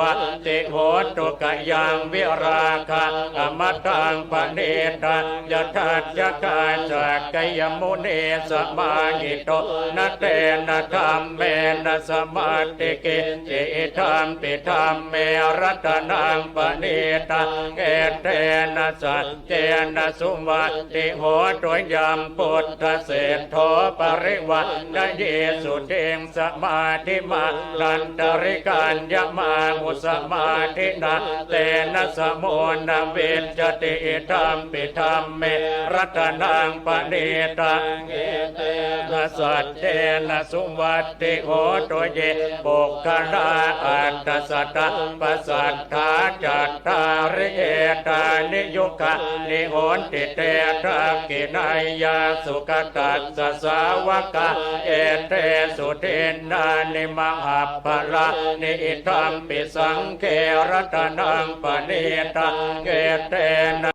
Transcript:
วั ติโหตุกะยังวิราคะอมตังปณิตายทัจจกาจักกยมุนีสมาหิโตนะเตนะธรรมเมนะสมาติเกจิธรรมปิธรรมเมรัตนังปณิตาเอเตนะสัจเจนะสุวัติโหตุยัมพุทธเศรษโทปริวัตเยสุเทงสมาธิมานันตริการยมามุสมาาธินาเตนะสมุนเวจติธรรมปิธรรมเมรัตนังปณิตังเอเตนะสัจเจนะสุวัติโหตุเยปุคคลาอัตตสัตตปัสสัทธาจัตตาริเอตานิยุคะนิโหนติเตทักกินายาสุขตัสสสาวกะเอเตสุเทนานิมหัพพละนิธรรมปิสังเเกรัตนังปณิตังเกเตนะ